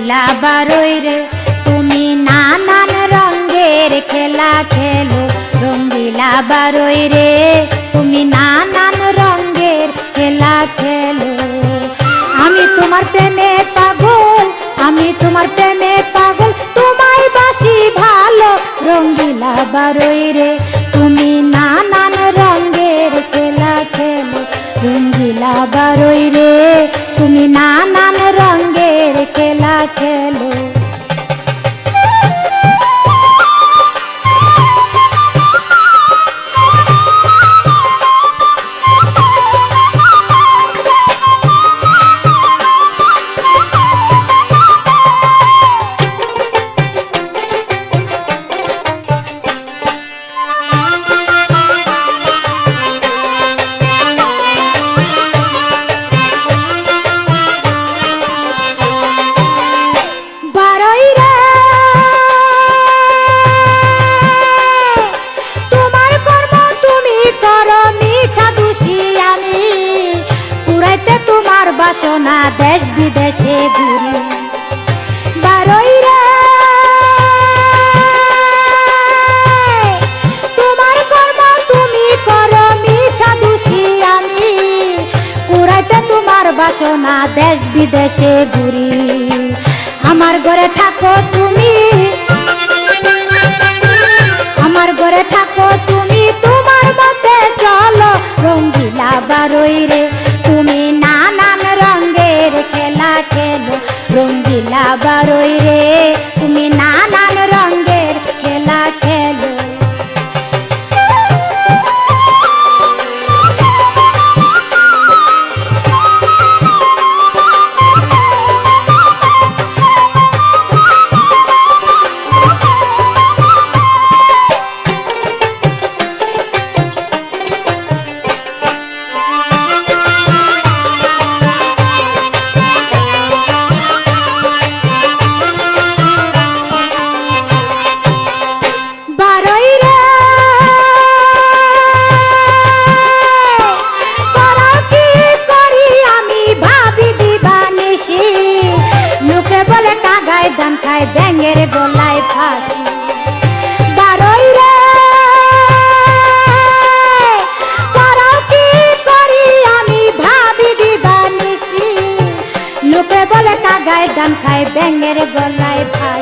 বারোই রে। তুমি নানান রঙের খেলা খেলো, রঙ্গিলা বারোই রে। তুমি নানান রঙের খেলা খেলো। আমি তোমার প্রেমে পাগল, আমি তোমার প্রেমে পাগল, তোমায় বাসি ভালো, রঙ্গিলা বারোই রে। তুমি নানান রঙের খেলা খেলো, রঙ্গিলা বারোই রে। তুমি নানান রঙের দেশ বিদেশে ঘুরি। আমার ঘরে থাকো তুমি। আমার ঘরে থাকো তুমি। তোমার মতে চলো রঙ্গিলা বারোই রে। কাগায় দান খায় ব্যাঙের গলায় ফাঁসি। বারোই রে করো কি করি লোকে বলে কাগায় দান খায় ব্যাঙের গলায় ফাঁসি।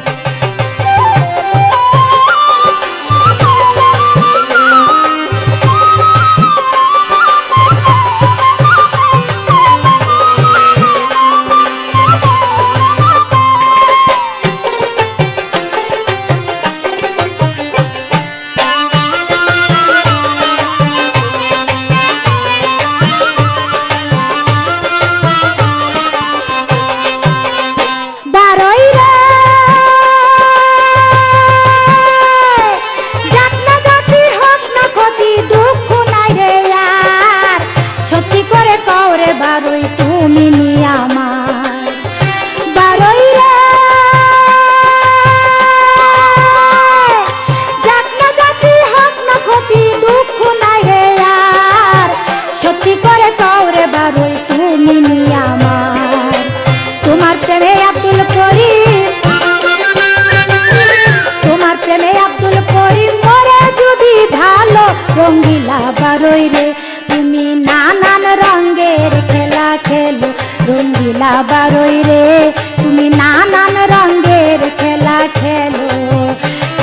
কওরে বারোই তুমি নি রঙ্গিলা বারোই রে, তুমি নানান রঙের খেলা খেলো।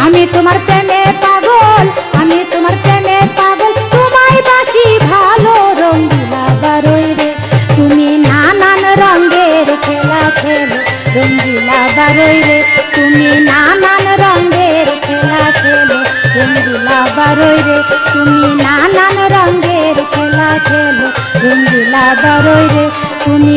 আমি তোমার প্রেমে পাগল, আমি তোমার প্রেমে পাগল, তোমায় বাসি ভালো রঙ্গিলা বারোই রে। তুমি নানান রঙের খেলা খেলো রঙ্গিলা বারোই রে। তুমি নানান রঙের খেলা খেলো রঙ্গিলা বারোই রে। তুমি নানান রঙের খেলা খেলো রঙ্গিলা বারোই রে। তুমি